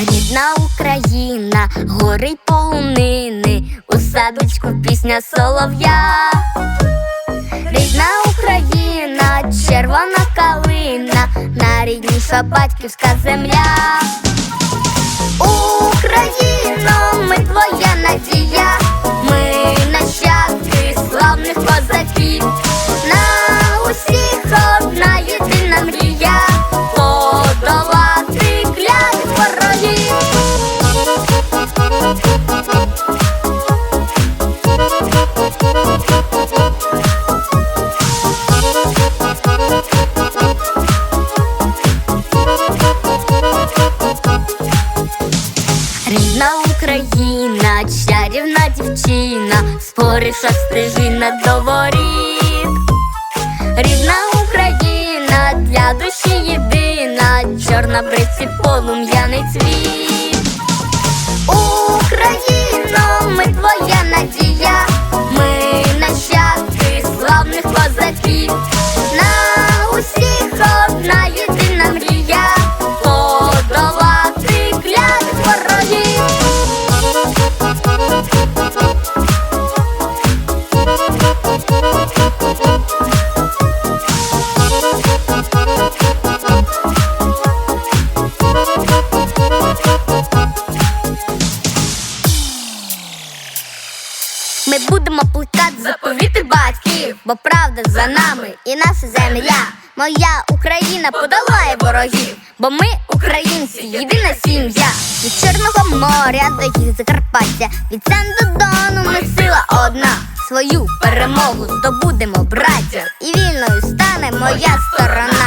Рідна Україна, гори полунини, у садочку пісня солов'я, рідна Україна, червона калина, найрідніша батьківська земля. Україна, чарівна дівчина, спориша стежина до воріт. Рідна Україна для душі єдина, чорна бриці полум'яний цвіт. Ми будемо плекати заповіти батьків, бо правда за нами і наша земля. Моя Україна подолає ворогів, бо ми українці, єдина сім'я. Від Чорного моря до гір Закарпаття, від Сен до Дону ми сила одна. Свою перемогу здобудемо, браття, і вільною стане моя сторона.